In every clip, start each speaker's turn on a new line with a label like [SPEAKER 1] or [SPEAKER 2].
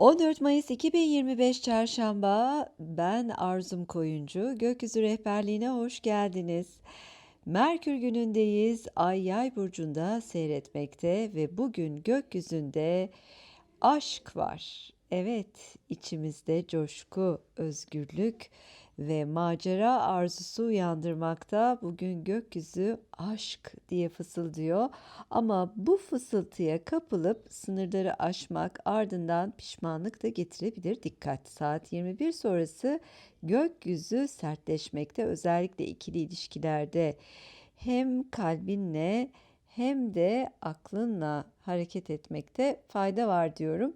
[SPEAKER 1] 14 Mayıs 2025 Çarşamba. Ben Arzum Koyuncu. Gökyüzü rehberliğine hoş geldiniz. Merkür günündeyiz. Ay Yay burcunda seyretmekte ve bugün gökyüzünde aşk var. Evet, içimizde coşku, özgürlük ve macera arzusu uyandırmakta. Bugün gökyüzü aşk diye fısıldıyor. Ama bu fısıltıya kapılıp sınırları aşmak ardından pişmanlık da getirebilir. Dikkat! Saat 21 sonrası gökyüzü sertleşmekte. Özellikle ikili ilişkilerde hem kalbinle hem de aklınla hareket etmekte fayda var diyorum.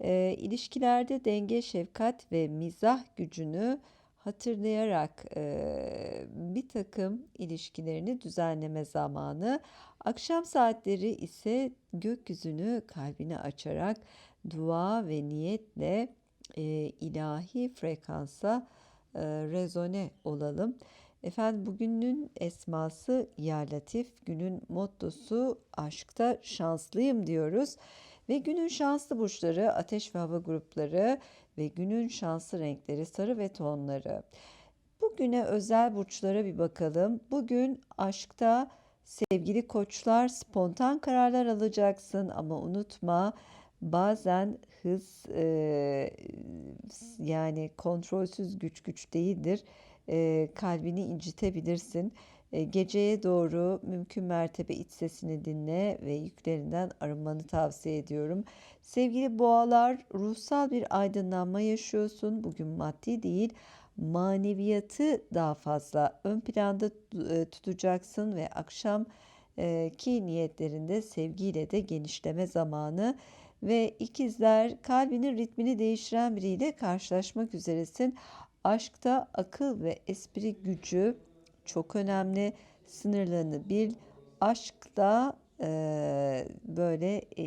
[SPEAKER 1] E, ilişkilerde denge, şefkat ve mizah gücünü hatırlayarak e, bir takım ilişkilerini düzenleme zamanı. Akşam saatleri ise gökyüzünü kalbine açarak dua ve niyetle e, ilahi frekansa e, rezone olalım. Efendim bugünün esması Ya günün mottosu aşkta şanslıyım diyoruz. Ve günün şanslı burçları ateş ve hava grupları ve günün şanslı renkleri sarı ve tonları. Bugüne özel burçlara bir bakalım. Bugün aşkta sevgili koçlar spontan kararlar alacaksın ama unutma bazen hız e, yani kontrolsüz güç güç değildir. E, kalbini incitebilirsin. E, geceye doğru mümkün mertebe iç sesini dinle ve yüklerinden arınmanı tavsiye ediyorum. Sevgili boğalar, ruhsal bir aydınlanma yaşıyorsun. Bugün maddi değil, maneviyatı daha fazla ön planda e, tutacaksın ve akşam e, ki niyetlerinde sevgiyle de genişleme zamanı ve ikizler kalbinin ritmini değiştiren biriyle karşılaşmak üzeresin. Aşkta akıl ve espri gücü çok önemli. Sınırlarını bil. Aşkta e, böyle e,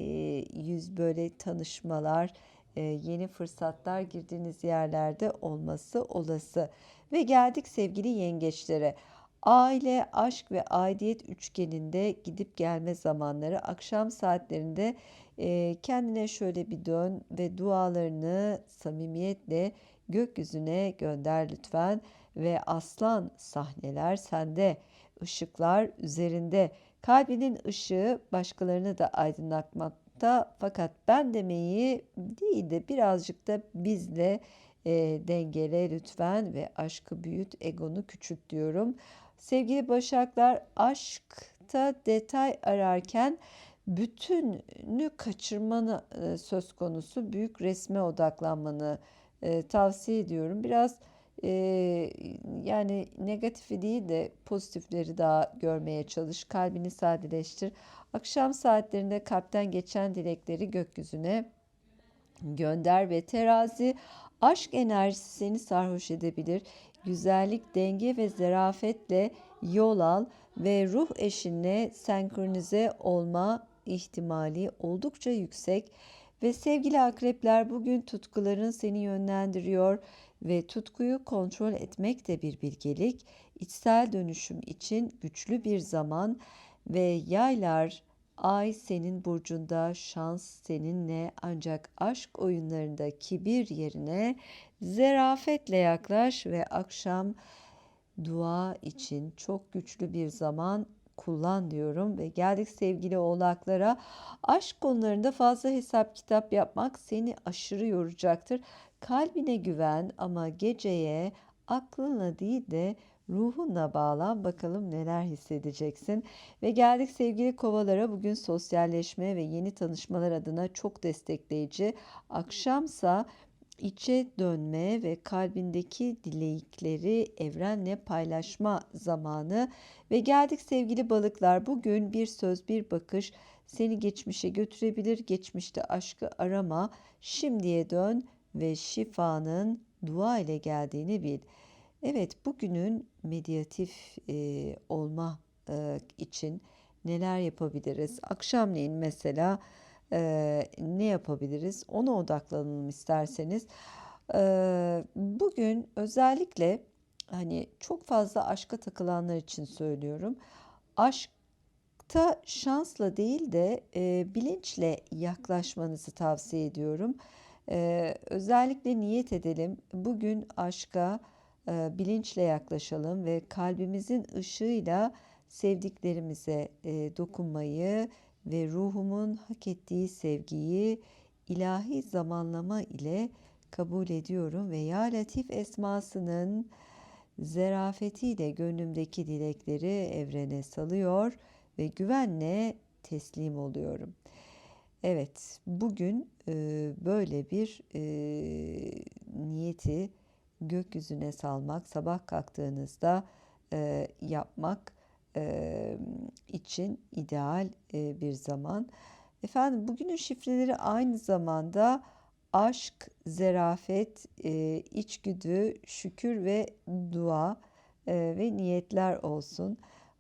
[SPEAKER 1] yüz böyle tanışmalar, e, yeni fırsatlar girdiğiniz yerlerde olması olası. Ve geldik sevgili yengeçlere. Aile, aşk ve aidiyet üçgeninde gidip gelme zamanları akşam saatlerinde e, kendine şöyle bir dön ve dualarını samimiyetle gökyüzüne gönder lütfen ve aslan sahneler sende, ışıklar üzerinde. Kalbinin ışığı başkalarını da aydınlatmakta fakat ben demeyi değil de birazcık da bizle e, dengele lütfen ve aşkı büyüt, egonu küçült diyorum. Sevgili Başaklar, aşkta detay ararken bütününü kaçırmanı e, söz konusu büyük resme odaklanmanı e, tavsiye ediyorum. Biraz e, yani negatifi değil de pozitifleri daha görmeye çalış. Kalbini sadeleştir. Akşam saatlerinde kalpten geçen dilekleri gökyüzüne gönder ve terazi aşk enerjisi seni sarhoş edebilir. Güzellik, denge ve zarafetle yol al ve ruh eşinle senkronize olma ihtimali oldukça yüksek. Ve sevgili akrepler bugün tutkuların seni yönlendiriyor ve tutkuyu kontrol etmek de bir bilgelik. İçsel dönüşüm için güçlü bir zaman ve yaylar ay senin burcunda, şans seninle ancak aşk oyunlarında kibir yerine zerafetle yaklaş ve akşam dua için çok güçlü bir zaman kullan diyorum ve geldik sevgili oğlaklara. Aşk konularında fazla hesap kitap yapmak seni aşırı yoracaktır. Kalbine güven ama geceye aklınla değil de ruhunla bağlan bakalım neler hissedeceksin. Ve geldik sevgili kovalara bugün sosyalleşme ve yeni tanışmalar adına çok destekleyici. Akşamsa içe dönme ve kalbindeki dilekleri evrenle paylaşma zamanı ve geldik sevgili balıklar bugün bir söz bir bakış seni geçmişe götürebilir geçmişte aşkı arama şimdiye dön ve şifanın dua ile geldiğini bil. Evet bugünün medyatif e, olma e, için neler yapabiliriz? Akşamleyin mesela e, ne yapabiliriz? Ona odaklanalım isterseniz. E, bugün özellikle hani çok fazla aşka takılanlar için söylüyorum. Aşkta şansla değil de e, bilinçle yaklaşmanızı tavsiye ediyorum. Ee, özellikle niyet edelim. Bugün aşka e, bilinçle yaklaşalım ve kalbimizin ışığıyla sevdiklerimize e, dokunmayı ve ruhumun hak ettiği sevgiyi ilahi zamanlama ile kabul ediyorum ve Ya Latif esmasının zerafetiyle gönlümdeki dilekleri evrene salıyor ve güvenle teslim oluyorum. Evet, bugün e, böyle bir e, niyeti gökyüzüne salmak, sabah kalktığınızda e, yapmak e, için ideal bir zaman. Efendim, bugünün şifreleri aynı zamanda aşk, zerafet, içgüdü, şükür ve dua ve niyetler olsun.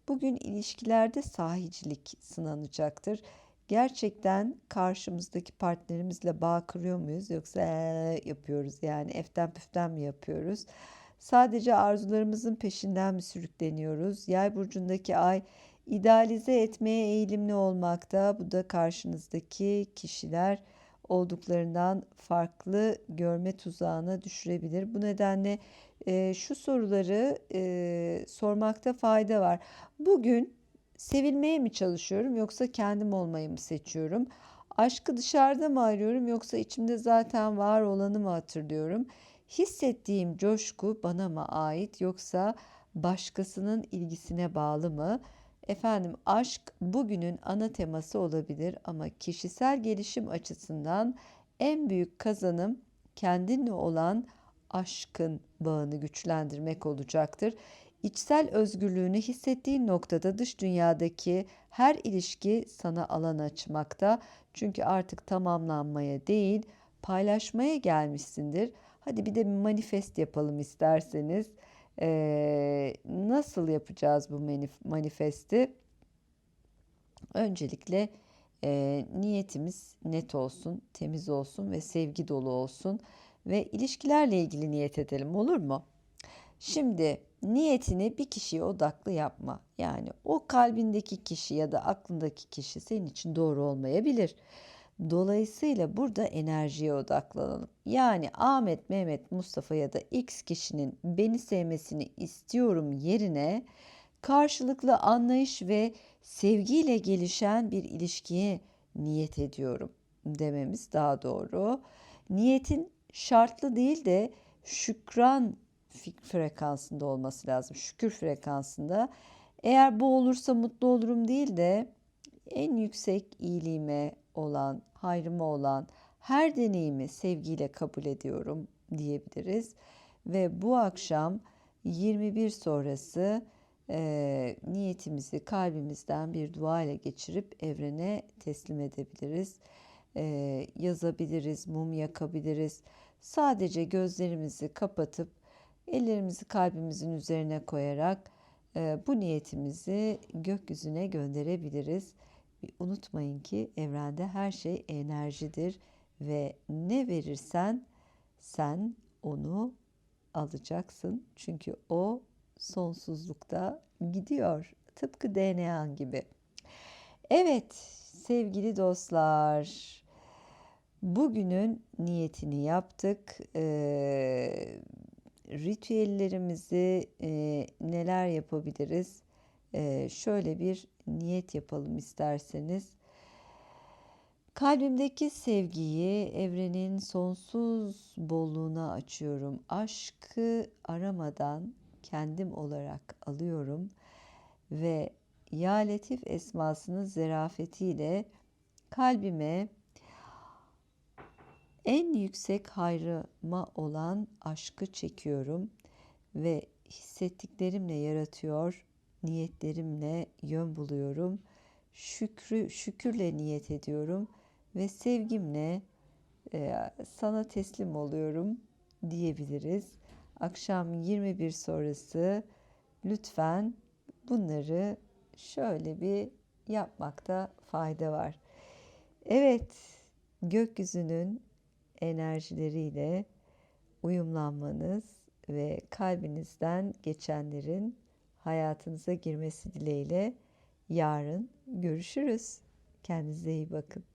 [SPEAKER 1] Bugün ilişkilerde sahicilik sınanacaktır. Gerçekten karşımızdaki partnerimizle bağ kuruyor muyuz yoksa "Ee" yapıyoruz yani eften püften mi yapıyoruz? Sadece arzularımızın peşinden mi sürükleniyoruz? Yay burcundaki ay idealize etmeye eğilimli olmakta. Bu da karşınızdaki kişiler olduklarından farklı görme tuzağına düşürebilir. Bu nedenle e, şu soruları e, sormakta fayda var. Bugün sevilmeye mi çalışıyorum yoksa kendim olmayı mı seçiyorum? Aşkı dışarıda mı arıyorum yoksa içimde zaten var olanı mı hatırlıyorum? Hissettiğim coşku bana mı ait yoksa başkasının ilgisine bağlı mı? Efendim aşk bugünün ana teması olabilir ama kişisel gelişim açısından en büyük kazanım kendinle olan aşkın bağını güçlendirmek olacaktır. İçsel özgürlüğünü hissettiğin noktada dış dünyadaki her ilişki sana alan açmakta. Çünkü artık tamamlanmaya değil, paylaşmaya gelmişsindir. Hadi bir de manifest yapalım isterseniz. Ee, nasıl yapacağız bu manifesti? Öncelikle e, niyetimiz net olsun, temiz olsun ve sevgi dolu olsun ve ilişkilerle ilgili niyet edelim olur mu? Şimdi niyetini bir kişiye odaklı yapma. Yani o kalbindeki kişi ya da aklındaki kişi senin için doğru olmayabilir. Dolayısıyla burada enerjiye odaklanalım. Yani Ahmet, Mehmet, Mustafa ya da X kişinin beni sevmesini istiyorum yerine karşılıklı anlayış ve sevgiyle gelişen bir ilişkiye niyet ediyorum dememiz daha doğru. Niyetin şartlı değil de şükran frekansında olması lazım. Şükür frekansında. Eğer bu olursa mutlu olurum değil de en yüksek iyiliğime olan, hayrıma olan her deneyimi sevgiyle kabul ediyorum diyebiliriz. Ve bu akşam 21 sonrası e, niyetimizi kalbimizden bir dua ile geçirip evrene teslim edebiliriz. E, yazabiliriz, mum yakabiliriz. Sadece gözlerimizi kapatıp ellerimizi kalbimizin üzerine koyarak e, bu niyetimizi gökyüzüne gönderebiliriz. Unutmayın ki evrende her şey enerjidir ve ne verirsen sen onu alacaksın. Çünkü o sonsuzlukta gidiyor. Tıpkı DNA gibi. Evet sevgili dostlar. Bugünün niyetini yaptık. Ee, ritüellerimizi e, neler yapabiliriz? E, şöyle bir niyet yapalım isterseniz. Kalbimdeki sevgiyi evrenin sonsuz bolluğuna açıyorum. Aşkı aramadan kendim olarak alıyorum ve Ya Latif esmasının zerafetiyle kalbime en yüksek hayrıma olan aşkı çekiyorum ve hissettiklerimle yaratıyor, niyetlerimle yön buluyorum. Şükrü şükürle niyet ediyorum ve sevgimle e, sana teslim oluyorum diyebiliriz. Akşam 21 sonrası lütfen bunları şöyle bir yapmakta fayda var. Evet, gökyüzünün enerjileriyle uyumlanmanız ve kalbinizden geçenlerin hayatınıza girmesi dileğiyle yarın görüşürüz. Kendinize iyi bakın.